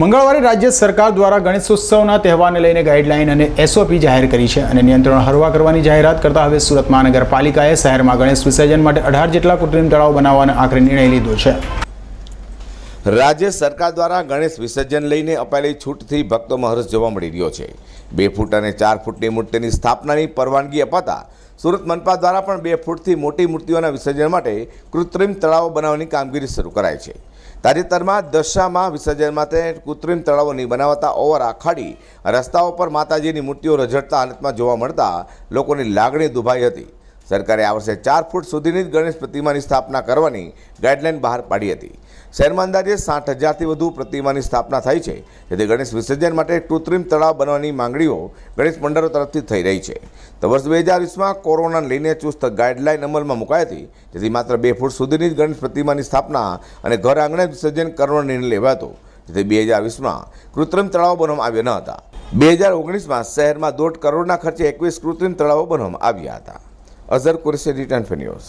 મંગળવારે રાજ્ય સરકાર દ્વારા ગણેશોત્સવના તહેવારને લઈને ગાઈડલાઈન અને એસઓપી જાહેર કરી છે અને નિયંત્રણ હળવા કરવાની જાહેરાત કરતા હવે સુરત મહાનગરપાલિકાએ શહેરમાં ગણેશ વિસર્જન માટે અઢાર જેટલા કૃત્રિમ તળાવ બનાવવાનો આખરે નિર્ણય લીધો છે. રાજ્ય સરકાર દ્વારા ગણેશ વિસર્જન લઈને અપાયેલી છૂટથી ભક્તોમાં હર્ષ જોવા મળી રહ્યો છે. બે ફૂટ અને ચાર ફૂટની મૂર્તિની સ્થાપનાની પરવાનગી અપાતા સુરત મનપા દ્વારા પણ બે ફૂટથી મોટી મૂર્તિઓના વિસર્જન માટે કૃત્રિમ તળાવો બનાવવાની કામગીરી શરૂ કરાઈ છે. તાજેતરમાં દશામાં વિસર્જન માટે કૃત્રિમ તળાવોની બનાવતા ઓવર આખાડી રસ્તાઓ પર માતાજીની મૂર્તિઓ રઝળતા હાલતમાં જોવા મળતા લોકોની લાગણી દુભાઈ હતી. સરકારે આ વર્ષે ચાર ફૂટ સુધીની જ ગણેશ પ્રતિમાની સ્થાપના કરવાની ગાઈડલાઈન બહાર પાડી હતી. શહેરમાં અંદાજે સાઠ હજારથી વધુ પ્રતિમાની સ્થાપના થઈ છે, જેથી ગણેશ વિસર્જન માટે કૃત્રિમ તળાવ બનવાની માંગણીઓ ગણેશ મંડળો તરફથી થઈ રહી છે. તો વર્ષ બે હજાર વીસમાં કોરોનાને લઈને ચુસ્ત ગાઈડલાઈન અમલમાં મુકાઈ હતી, જેથી માત્ર બે ફૂટ સુધીની જ ગણેશ પ્રતિમાની સ્થાપના અને ઘર આંગણે વિસર્જન કરવાનો નિર્ણય લેવાયો હતો. જેથી બે હજાર વીસમાં કૃત્રિમ તળાવો બનવામાં આવ્યા ન હતા. બે હજાર ઓગણીસમાં શહેરમાં દોઢ કરોડના ખર્ચે એકવીસ કૃત્રિમ તળાવો બનવામાં આવ્યા હતા. અઝર કુરેશી, રિટર્ન ફેન્યુઝ